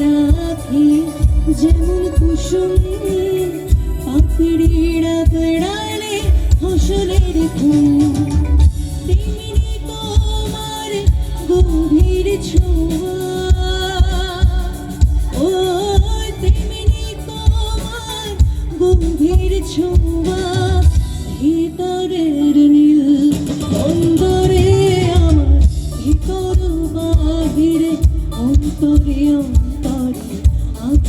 রাখি যেমন কুসুমে পাকড়িরা বেড়ালে ফসলের ফুল। তেমনি তোমার গভীর ছোঁয়া